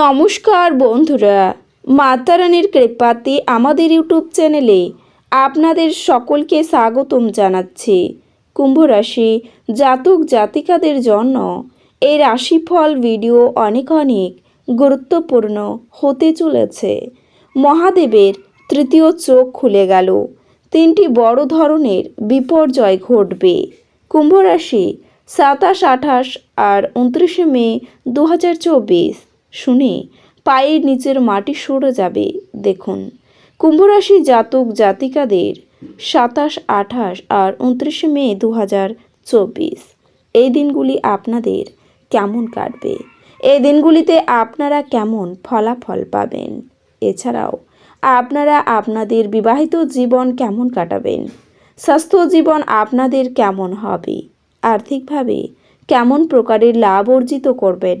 নমস্কার বন্ধুরা মাতারানির কৃপাতে আমাদের ইউটিউব চ্যানেলে আপনাদের সকলকে স্বাগতম জানাচ্ছি। কুম্ভ রাশি জাতক জাতিকাদের জন্য এই রাশিফল ভিডিও অনেক অনেক গুরুত্বপূর্ণ হতে চলেছে। মহাদেবের তৃতীয় চোখ খুলে গেল। তিনটি বড় ধরনের বিপর্যয় ঘটবে। কুম্ভ রাশি সাতাশ আঠাশ আর উনত্রিশে মে দু হাজার চব্বিশ। শুনে পায়ের নিচের মাটি সরে যাবে, দেখুন। কুম্ভরাশি জাতক জাতিকাদের সাতাশ, আঠাশ আর উনত্রিশে মে দু হাজার চব্বিশ। এই দিনগুলি আপনাদের কেমন কাটবে? এই দিনগুলিতে আপনারা কেমন ফলাফল পাবেন? এছাড়াও, আপনারা আপনাদের বিবাহিত জীবন কেমন কাটাবেন? স্বাস্থ্য জীবন আপনাদের কেমন হবে? আর্থিকভাবে কেমন প্রকারের লাভ অর্জিত করবেন?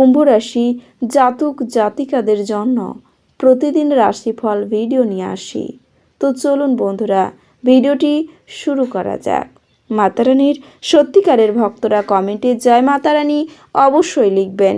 কুম্ভ রাশি জাতক জাতিকাদের জন্য প্রতিদিন রাশিফল ভিডিও নিয়ে আসি। তো চলুন বন্ধুরা, ভিডিওটি শুরু করা যাক। মাতারানির সত্যিকারের ভক্তরা কমেন্টে জয় মাতারানী অবশ্যই লিখবেন।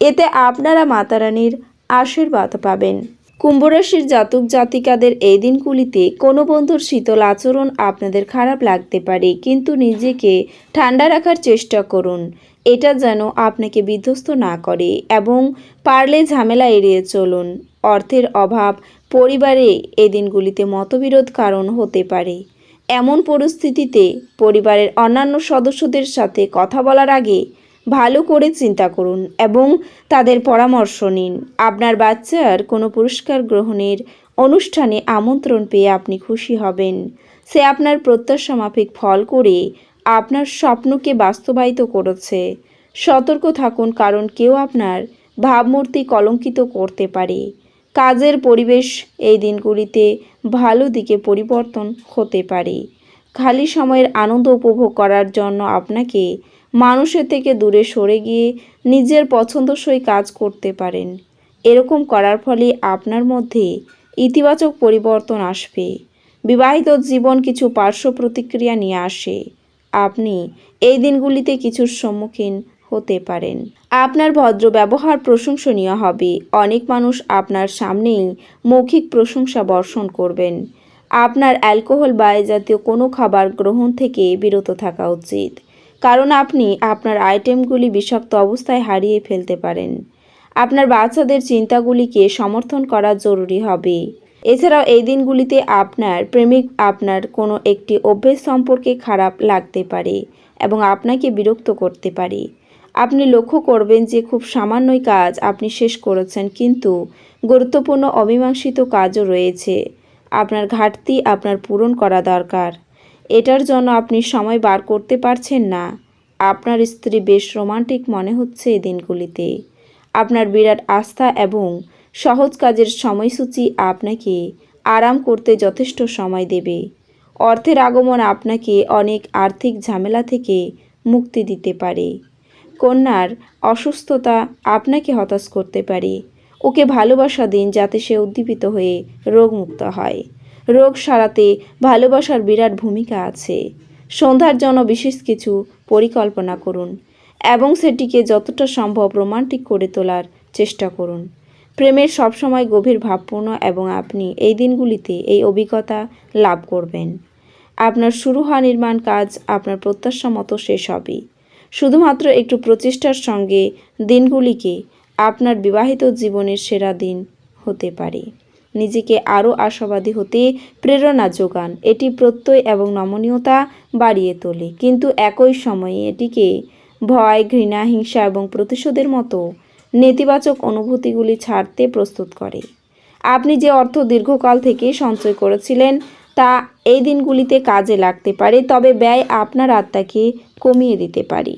এতে আপনারা মাতারানির আশীর্বাদ পাবেন। কুম্ভরাশির জাতক জাতিকাদের এই দিনগুলিতে কোনো বন্ধুর শীতল আচরণ আপনাদের খারাপ লাগতে পারে, কিন্তু নিজেকে ঠান্ডা রাখার চেষ্টা করুন। এটা যেন আপনাকে বিধ্বস্ত না করে এবং পারলে ঝামেলা এড়িয়ে চলুন। অর্থের অভাব, পরিবারে এই দিনগুলিতে মতবিরোধ কারণ হতে পারে। এমন পরিস্থিতিতে পরিবারের অন্যান্য সদস্যদের সাথে কথা বলার আগে ভালো করে চিন্তা করুন এবং তাদের পরামর্শ নিন। আপনার বাচ্চার কোনো পুরস্কার গ্রহণের অনুষ্ঠানে আমন্ত্রণ পেয়ে আপনি খুশি হবেন। সে আপনার প্রত্যাশা মাফিক ফল করে আপনার স্বপ্নকে বাস্তবায়িত করেছে। সতর্ক থাকুন কারণ কেউ আপনার ভাবমূর্তি কলঙ্কিত করতে পারে। কাজের পরিবেশ এই দিনগুলিতে ভালো দিকে পরিবর্তন হতে পারে। খালি সময়ের আনন্দ উপভোগ করার জন্য আপনাকে মানুষের থেকে দূরে সরে গিয়ে নিজের পছন্দসই কাজ করতে পারেন। এরকম করার ফলে আপনার মধ্যে ইতিবাচক পরিবর্তন আসবে। বিবাহিত জীবন কিছু পার্শ্ব প্রতিক্রিয়া নিয়ে আসে। আপনি এই দিনগুলিতে কিছুর সম্মুখীন হতে পারেন। আপনার ভদ্র ব্যবহার প্রশংসনীয় হবে। অনেক মানুষ আপনার সামনেই মৌখিক প্রশংসা বর্ষণ করবেন। আপনার অ্যালকোহল বা জাতীয় কোনো খাবার গ্রহণ থেকে বিরত থাকা উচিত। কারণ আপনি আপনার আইটেমগুলি বিষাক্ত অবস্থায় হারিয়ে ফেলতে পারেন। আপনার বাচ্চাদের চিন্তাগুলিকে সমর্থন করা জরুরি হবে। এছাড়াও এই দিনগুলিতে আপনার প্রেমিক আপনার কোনো একটি অভ্যেস সম্পর্কে খারাপ লাগতে পারে এবং আপনাকে বিরক্ত করতে পারে। আপনি লক্ষ্য করবেন যে খুব সামান্যই কাজ আপনি শেষ করেছেন, কিন্তু গুরুত্বপূর্ণ অমীমাংসিত কাজও রয়েছে। আপনার ঘাটতি আপনার পূরণ করা দরকার। এটার জন্য আপনি সময় বার করতে পারছেন না। আপনার স্ত্রী বেশ রোমান্টিক মনে হচ্ছে এই দিনগুলিতে। আপনার বিরাট আস্থা এবং সহজ কাজের সময়সূচি আপনাকে আরাম করতে যথেষ্ট সময় দেবে। অর্থের আগমন আপনাকে অনেক আর্থিক ঝামেলা থেকে মুক্তি দিতে পারে। কন্যার অসুস্থতা আপনাকে হতাশ করতে পারে। ওকে ভালোবাসা দিন যাতে সে উদ্দীপিত হয়ে রোগমুক্ত হয়। রোগ সারাতে ভালোবাসার বিরাট ভূমিকা আছে। সন্ধ্যার জন্য বিশেষ কিছু পরিকল্পনা করুন এবং সেটিকে যতটা সম্ভব রোমান্টিক করে তোলার চেষ্টা করুন। প্রেমের সবসময় গভীর ভাবপূর্ণ এবং আপনি এই দিনগুলিতে এই অভিজ্ঞতা লাভ করবেন। আপনার শুরু হওয়া নির্মাণ কাজ আপনার প্রত্যাশা মতো শেষ হবে। শুধুমাত্র একটু প্রচেষ্টার সঙ্গে দিনগুলিকে আপনার বিবাহিত জীবনের সেরা দিন হতে পারে। নিজেকে আরও আশাবাদী হতে প্রেরণা যোগান। এটি প্রত্যয় এবং নমনীয়তা বাড়িয়ে তোলে। কিন্তু একই সময়ে এটিকে ভয়, ঘৃণা, হিংসা এবং প্রতিশোধের মতো নেতিবাচক অনুভূতিগুলি ছাড়তে প্রস্তুত করে। আপনি যে অর্থ দীর্ঘকাল থেকে সঞ্চয় করেছিলেন, তা এই দিনগুলিতে কাজে লাগতে পারে, তবে ব্যয় আপনার আত্মাকে কমিয়ে দিতে পারে।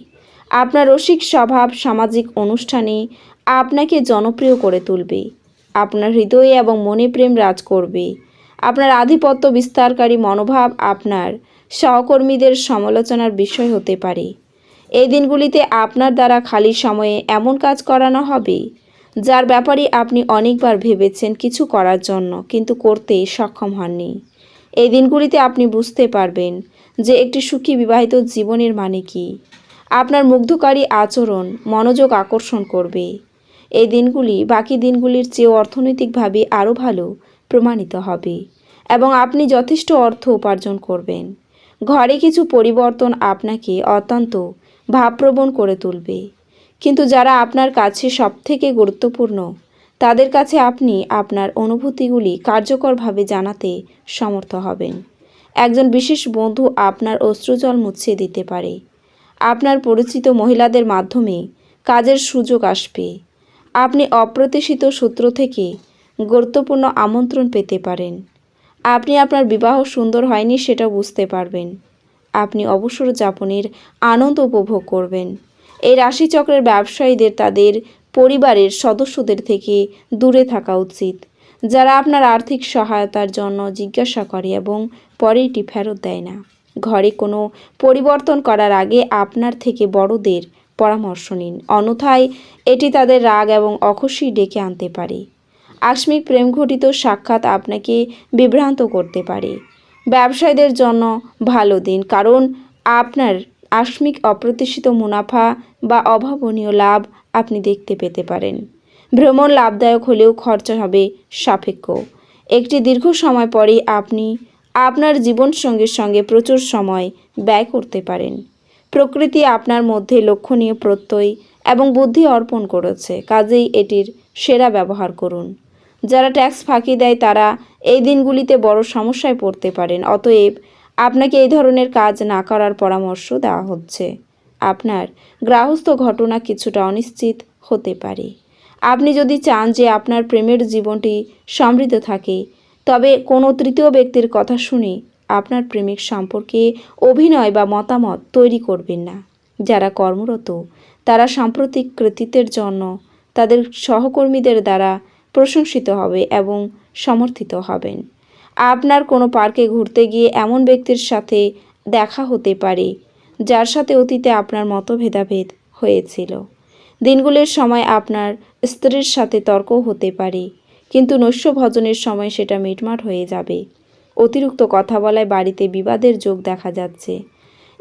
আপনার রসিক স্বভাব সামাজিক অনুষ্ঠানে আপনাকে জনপ্রিয় করে তুলবে। আপনার হৃদয়ে এবং মনে প্রেম রাজ করবে। আপনার আধিপত্য বিস্তারকারী মনোভাব আপনার সহকর্মীদের সমালোচনার বিষয় হতে পারে। এই দিনগুলিতে আপনার দ্বারা খালি সময়ে এমন কাজ করানো হবে, যার ব্যাপারে আপনি অনেকবার ভেবেছেন কিছু করার জন্য, কিন্তু করতে সক্ষম হননি। এই দিনগুলিতে আপনি বুঝতে পারবেন যে একটি সুখী বিবাহিত জীবনের মানে কি। আপনার মুগ্ধকারী আচরণ মনোযোগ আকর্ষণ করবে। এই দিনগুলি বাকি দিনগুলির চেয়ে অর্থনৈতিকভাবে আরও ভালো প্রমাণিত হবে এবং আপনি যথেষ্ট অর্থ উপার্জন করবেন। ঘরে কিছু পরিবর্তন আপনাকে অত্যন্ত ভাবপ্রবণ করে তুলবে। কিন্তু যারা আপনার কাছে সবথেকে গুরুত্বপূর্ণ, তাদের কাছে আপনি আপনার অনুভূতিগুলি কার্যকরভাবে জানাতে সমর্থ হবেন। একজন বিশেষ বন্ধু আপনার অশ্রুজল মুছিয়ে দিতে পারে। আপনার পরিচিত মহিলাদের মাধ্যমে কাজের সুযোগ আসবে। আপনি অপ্রত্যাশিত সূত্র থেকে গুরুত্বপূর্ণ আমন্ত্রণ পেতে পারেন। আপনি আপনার বিবাহ সুন্দর হয়নি সেটা বুঝতে পারবেন। আপনি অবসর যাপনের আনন্দ উপভোগ করবেন। এই রাশিচক্রের ব্যবসায়ীদের, তাদের পরিবারের সদস্যদের থেকে দূরে থাকা উচিত। যারা আপনার আর্থিক সহায়তার জন্য জিজ্ঞাসা করে এবং পরে এটি ফেরত দেয় না। ঘরে কোনো পরিবর্তন করার আগে আপনার থেকে বড়দের পরামর্শ নিন। অন্যথায় এটি তাদের রাগ এবং অখুশি ডেকে আনতে পারে। আকস্মিক প্রেম ঘটিত সাক্ষাৎ আপনাকে বিভ্রান্ত করতে পারে। ব্যবসায়ীদের জন্য ভালো দিন, কারণ আপনার আকস্মিক অপ্রত্যাশিত মুনাফা বা অভাবনীয় লাভ আপনি দেখতে পেতে পারেন। ভ্রমণ লাভদায়ক হলেও খরচা হবে সাপেক্ষ। একটি দীর্ঘ সময় পরে আপনি আপনার জীবন জীবনসঙ্গীর সঙ্গে প্রচুর সময় ব্যয় করতে পারেন। প্রকৃতি আপনার মধ্যে লক্ষণীয় প্রত্যয় এবং বুদ্ধি অর্পণ করেছে, কাজেই এটির সেরা ব্যবহার করুন। যারা ট্যাক্স ফাঁকি দেয়, তারা এই দিনগুলিতে বড় সমস্যায় পড়তে পারেন, অতএব আপনাকে এই ধরনের কাজ না করার পরামর্শ দেওয়া হচ্ছে। আপনার গ্রাহস্থ ঘটনা কিছুটা অনিশ্চিত হতে পারে। আপনি যদি চান যে আপনার প্রেমের জীবনটি সমৃদ্ধ থাকে, তবে কোনো তৃতীয় ব্যক্তির কথা শুনে আপনার প্রেমিক সম্পর্কে অভিনয় বা মতামত তৈরি করবেন না। যারা কর্মরত, তারা সাম্প্রতিক কৃতিত্বের জন্য তাদের সহকর্মীদের দ্বারা প্রশংসিত হবে এবং সমর্থিত হবেন। আপনার কোনো পার্কে ঘুরতে গিয়ে এমন ব্যক্তির সাথে দেখা হতে পারে, যার সাথে অতীতে আপনার মতো ভেদাভেদ হয়েছিল। দিনগুলির সময় আপনার স্ত্রীর সাথে তর্ক হতে পারে, কিন্তু নৈশ ভজনের সময় সেটা মিটমাট হয়ে যাবে। অতিরিক্ত কথা বলায় বাড়িতে বিবাদের যোগ দেখা যাচ্ছে।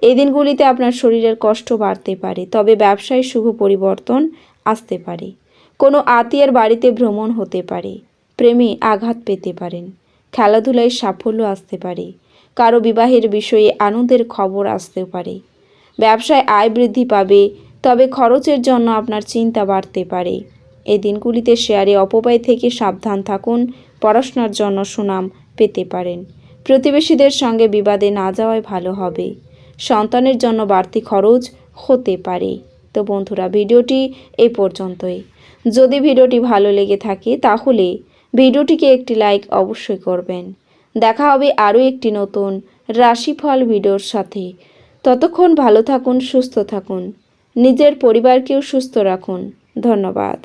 এই দিনগুলিতে আপনার শরীরের কষ্ট বাড়তে পারে, তবে ব্যবসায় শুভ পরিবর্তন আসতে পারে। কোনো আত্মীয়ের বাড়িতে ভ্রমণ হতে পারে, প্রেমে আঘাত পেতে পারেন, খেলাধুলায় সাফল্য আসতে পারে, কারও বিবাহের বিষয়ে আনন্দের খবর আসতে পারে, ব্যবসায় আয় বৃদ্ধি পাবে, তবে খরচের জন্য আপনার চিন্তা বাড়তে পারে। এই দিনগুলিতে শেয়ারে অপব্যয় থেকে সাবধান থাকুন, পড়াশোনার জন্য সুনাম পেতে পারেন। প্রতিবেশীদের সঙ্গে বিবাদে না যাওয়াই ভালো হবে। সন্তানের জন্য বাড়তি খরচ হতে পারে। তো বন্ধুরা, ভিডিওটি এই পর্যন্তই। যদি ভিডিওটি ভালো লেগে থাকে, তাহলে ভিডিওটিকে একটি লাইক অবশ্যই করবেন। দেখা হবে আরও একটি নতুন রাশিফল ভিডিওর সাথে। ততক্ষণ ভালো থাকুন, সুস্থ থাকুন। নিজের পরিবারকেও সুস্থ রাখুন। ধন্যবাদ।